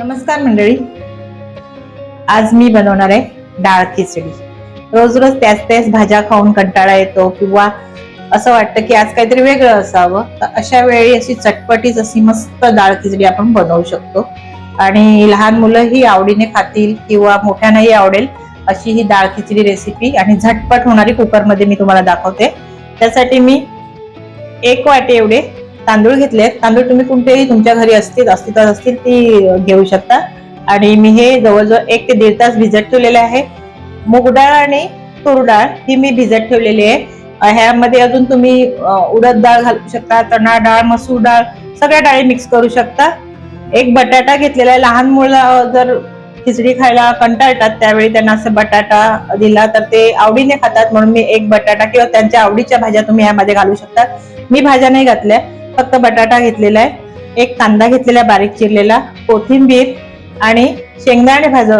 नमस्कार मंडळी. आज मी बनवणार आहे डाळ खिचडी. रोज रोज त्याच त्याच भाज्या खाऊन कंटाळा येतो किंवा असं वाटतं की आज काहीतरी वेगळं असावं तर अशा वेळी अशी चटपटीच अशी मस्त डाळ खिचडी आपण बनवू शकतो. आणि लहान मुलंही आवडीने खातील किंवा मोठ्यांनाही आवडेल अशी ही डाळ खिचडी रेसिपी आणि झटपट होणारी कुकरमध्ये मी तुम्हाला दाखवते. त्यासाठी मी एक वाटी एवढे तांदूळ घेतलेत तांदूळ तुम्ही कोणतेही तुमच्या घरी असतील अस्तित्वात असतील ती घेऊ शकता. आणि मी हे जवळजवळ एक ते दीड तास भिजत ठेवलेले आहे. मूग डाळ आणि तूर डाळ ही मी भिजत ठेवलेली आहे. ह्यामध्ये अजून तुम्ही उडद डाळ घालू शकता चणा डाळ मसूर डाळ सगळ्या डाळी मिक्स करू शकता. एक बटाटा घेतलेला आहे. लहान मुलं जर खिचडी खायला कंटाळतात त्यावेळी त्यांना असं बटाटा दिला तर ते आवडीने खातात. म्हणून मी एक बटाटा किंवा त्यांच्या आवडीच्या भाज्या तुम्ही यामध्ये घालू शकता. मी भाज्या नाही घातल्या. फक्त बटाटा घेतलेला आहे. एक कांदा घेतलेला बारीक चिरलेला कोथिंबीर आणि शेंगदाणे भाज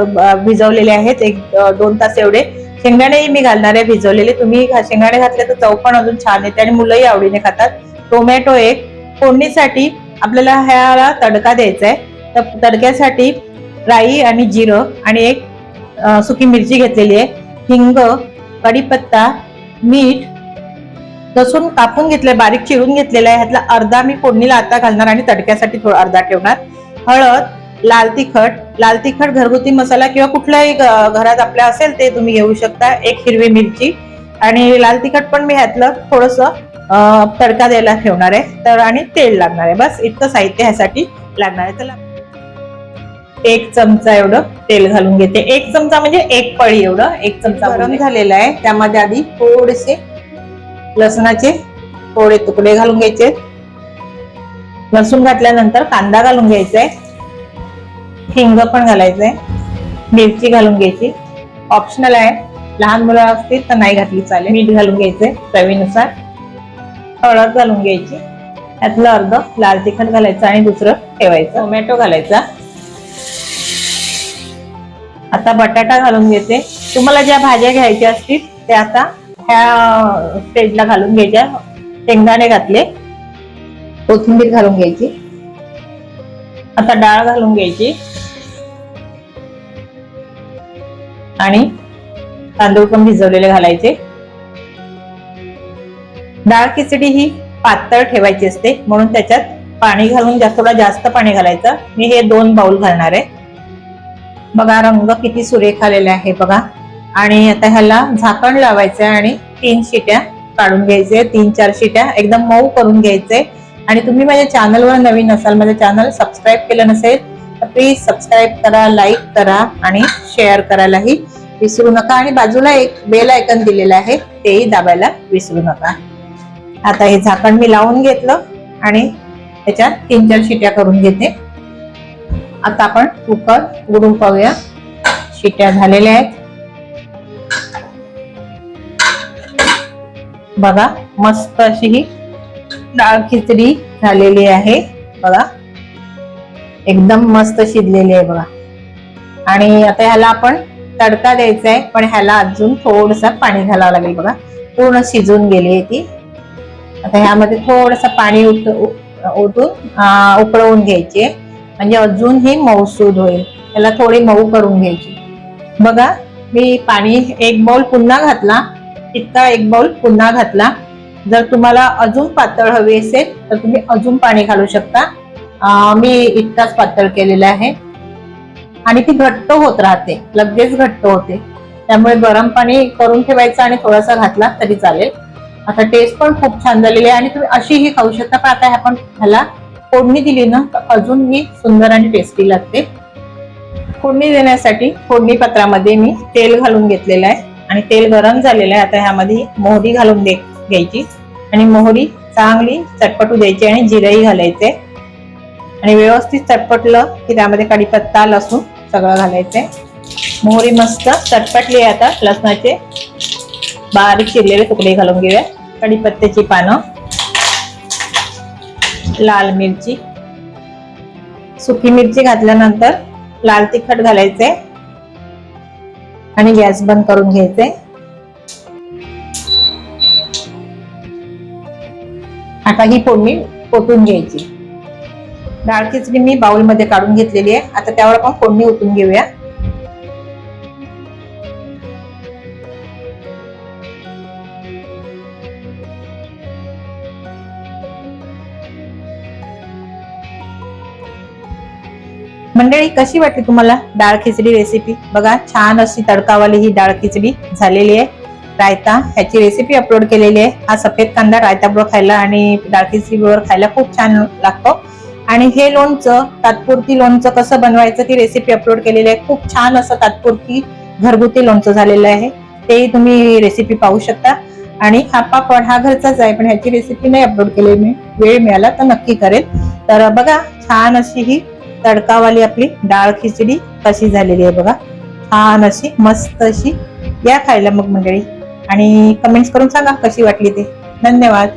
भिजवलेले आहेत. एक दोन तास एवढे. शेंगदाणेही मी घालणार आहे भिजवलेले. तुम्ही घा- शेंगदाणे घातले तर चव पण अजून छान येते आणि मुलंही आवडीने खातात. टोमॅटो एक. फोडणीसाठी आपल्याला ह्याला तडका द्यायचा आहे. तर तडक्यासाठी राई आणि जिरं आणि एक सुकी मिरची घेतलेली आहे. हिंग कढीपत्ता मीठ लसूण कापून घेतलंय बारीक चिरून घेतलेला आहे. ह्यातला अर्धा मी फोडणीला आता घालणार आणि तडक्यासाठी थोडा अर्धा ठेवणार. हळद लाल तिखट लाल तिखट घरगुती मसाला किंवा कुठल्याही घ- घरात आपल्या असेल ते तुम्ही घेऊ शकता एक हिरवी मिरची. आणि लाल तिखट पण मी ह्यातलं थोडस तडका द्यायला ठेवणार आहे. तर आणि तेल लागणार आहे. बस इतकं साहित्य ह्यासाठी लागणार आहे. चला. एक चमचा एवढं तेल घालून घेते. एक चमचा म्हणजे एक पळी एवढं. एक चमचा गरम झालेला आहे. त्यामध्ये आधी थोडेसे लसणाचे थोडे तुकडे घालून घ्यायचे. लसूण घातल्यानंतर कांदा घालून घ्यायचा आहे हिंग पण घालायचंय. मिरची घालून घ्यायची. ऑप्शनल आहे. लहान मुलं असतील तर नाही घातली चालेल. मीठ घालून घ्यायचंय चवीनुसार. हळद घालून घ्यायची. त्यातलं अर्ध लाल तिखट घालायचं आणि दुसरं ठेवायचं. टोमॅटो घालायचा. आता बटाटा घालून घेते. तुम्हाला ज्या भाज्या घ्यायच्या असतील त्या आता ह्या स्टेजला घालून घ्यायच्या. शेंगदाणे घातले. कोथिंबीर घालून घ्यायची. आता डाळ घालून घ्यायची. आणि तांदूळ पण भिजवलेले घालायचे. डाळ खिचडी ही पातळ ठेवायची असते. म्हणून त्याच्यात पाणी घालून जास्त थोडा जास्त पाणी घालायचं. मी हे दोन बाउल घालणार आहे. बघा रंग किती सुरेख आलेला आहे. बघा. आणि आता ह्याला झाकण लावायचं आहे आणि तीन शिट्या काढून घ्यायचे तीन चार शिट्या एकदम मऊ करून घ्यायचे आणि तुम्ही माझ्या चॅनलवर नवीन असाल माझं चॅनल सबस्क्राईब केलं नसेल तर प्लीज सबस्क्राईब करा लाईक करा आणि शेअर करायलाही विसरू नका. आणि बाजूला एक बेल आयकन दिलेलं आहे तेही दाबायला विसरू नका. आता हे झाकण मी लावून घेतलं आणि त्याच्यात तीन चार शिट्या करून घेते. आता आपण कुकर उघडून पाहूया. शिट्या झालेल्या आहेत. बघा मस्त अशी ही डाळ खिचडी झालेली आहे. बघा एकदम मस्त शिजलेली आहे बघा. आणि आता ह्याला आपण तडका द्यायचा आहे पण ह्याला अजून थोडस पाणी घालावं लागेल बघा. पूर्ण शिजून गेली आहे ती. आता ह्यामध्ये थोडस पाणी उत ओतून उकळवून घ्यायचे. म्हणजे अजून हे मऊसूद होईल. त्याला थोडी मऊ करून घ्यायची. बघा मी पाणी एक बाउल पुन्हा घातला. इतका एक बाउल पुन्हा घातला. जर तुम्हाला अजून पातळ हवी असेल तर तुम्ही अजून पाणी घालू शकता. मी इतकाच पातळ केलेला आहे. आणि ती घट्ट होत राहते. लगेच घट्ट होते. त्यामुळे गरम पाणी करून ठेवायचं आणि थोडासा घातला तरी चालेल. आता टेस्ट पण खूप छान झालेली आहे आणि तुम्ही अशीही खाऊ शकता. पण आता आपण ह्याला फोडणी दिली ना तर अजून ही सुंदर आणि टेस्टी लागते. फोडणी देण्यासाठी फोडणी पत्रामध्ये मी तेल घालून घेतलेलं आहे. आणि तेल गरम झालेलं आहे. आता ह्यामध्ये मोहरी घालून दे घ्यायची. आणि मोहरी चांगली चटपटू द्यायची आणि जिरंही घालायचे. आणि व्यवस्थित चटपटलं की त्यामध्ये कढीपत्ता लसूण सगळं घालायचंय मोहरी मस्त चटपटली आहे आता. लसणाचे बारीक चिरलेले तुकडे घालून घेऊया. कढीपत्त्याची पानं लाल मिरची. सुकी मिरची घातल्यानंतर लाल तिखट घालायचे. आणि गॅस बंद करून घ्यायचे. आता ही फोडणी ओतून घ्यायची. डाळ खिचडी मी बाउलमध्ये काढून घेतलेली आहे. आता त्यावर आपण फोडणी ओतून घेऊया. मंडळी कशी वाटली तुम्हाला डाळ खिचडी रेसिपी बघा छान अशी तडकावाली ही डाळ खिचडी झालेली आहे. रायता ह्याची रेसिपी अपलोड केलेली आहे. हा सफेद कांदा रायता बरोबर खायला आणि डाळ खिचडी बरोबर खायला खूप छान लागतो. आणि हे लोणचं तात्पुरती लोणचं कसं बनवायचं ती रेसिपी अपलोड केलेली आहे. खूप छान असं तात्पुरती घरगुती लोणचं झालेलं आहे. तेही तुम्ही रेसिपी पाहू शकता. आणि हा पापड हा घरचाच आहे पण ह्याची रेसिपी नाही अपलोड केली मी. वेळ मिळाला तर नक्की करेल. तर बघा छान अशी ही तडकावाली आपली डाळ खिचडी कशी झालेली आहे बघा. छान अशी मस्त अशी. या खायला मग मंडळी. आणि कमेंट्स करून सांगा कशी वाटली ते. धन्यवाद.